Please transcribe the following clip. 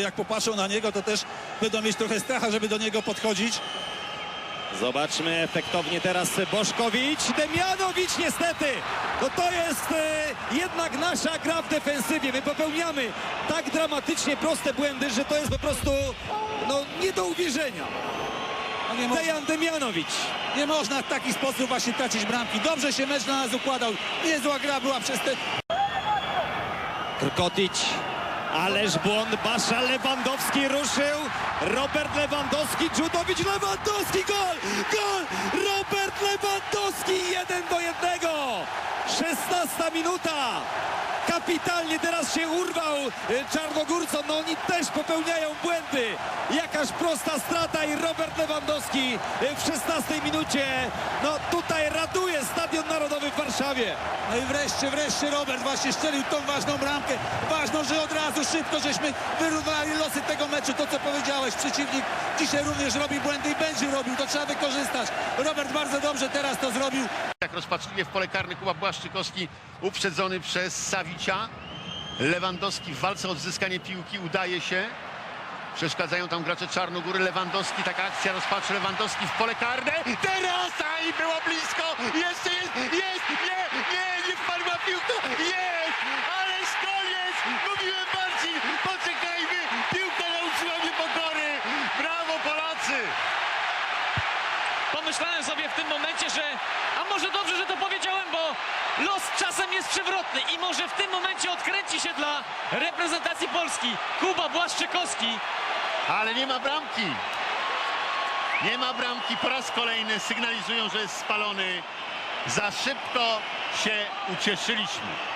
Jak popatrzą na niego, to też będą mieć trochę stracha, żeby do niego podchodzić. Zobaczmy efektownie teraz Boszkowicz. Demianowicz niestety. No to jest e, jednak nasza gra w defensywie. My popełniamy tak dramatycznie proste błędy, że to jest po prostu no, nie do uwierzenia. No nie, Dejan Demianowicz. nie można w taki sposób właśnie tracić bramki. Dobrze się mecz na nas układał. Niezła gra była przez te... Krkotic. Ależ błąd, Basza Lewandowski ruszył. Robert Lewandowski, Dżudowicz, Lewandowski, gol! Gol! Robert Lewandowski, jeden do jednego! 16 minuta! Kapitalnie teraz się urwał e, Czarnogórcom, no oni też popełniają błędy. Jakaż prosta strata i Robert Lewandowski e, w 16 minucie, no tutaj w Warszawie. No i wreszcie, wreszcie Robert właśnie strzelił tą ważną bramkę. Ważną, że od razu szybko żeśmy wyrównali losy tego meczu. To co powiedziałeś, przeciwnik dzisiaj również robi błędy i będzie robił. To trzeba wykorzystać. Robert bardzo dobrze teraz to zrobił. Tak rozpaczliwie w pole karne Kuba Błaszczykowski uprzedzony przez Sawicia. Lewandowski w walce o odzyskanie piłki udaje się. Przeszkadzają tam gracze Czarnogóry. Lewandowski, taka akcja rozpaczy Lewandowski w pole karne. Teraz! I było blisko! Jeszcze jest! Jest! Nie! Nie! Nie wpadła piłka! Jest! Ależ koniec! Mówiłem Marcin! Poczekajmy! Piłka nauczyła mnie pokory! Brawo Polacy! Pomyślałem sobie w tym momencie, że a może dobrze, że to powiedziałem, bo los czasem jest przewrotny i może w tym momencie odkręci się dla reprezentacji Polski Kuba Błaszczykowski. Ale nie ma bramki. Nie ma bramki. Po raz kolejny sygnalizują, że jest spalony. Za szybko się ucieszyliśmy.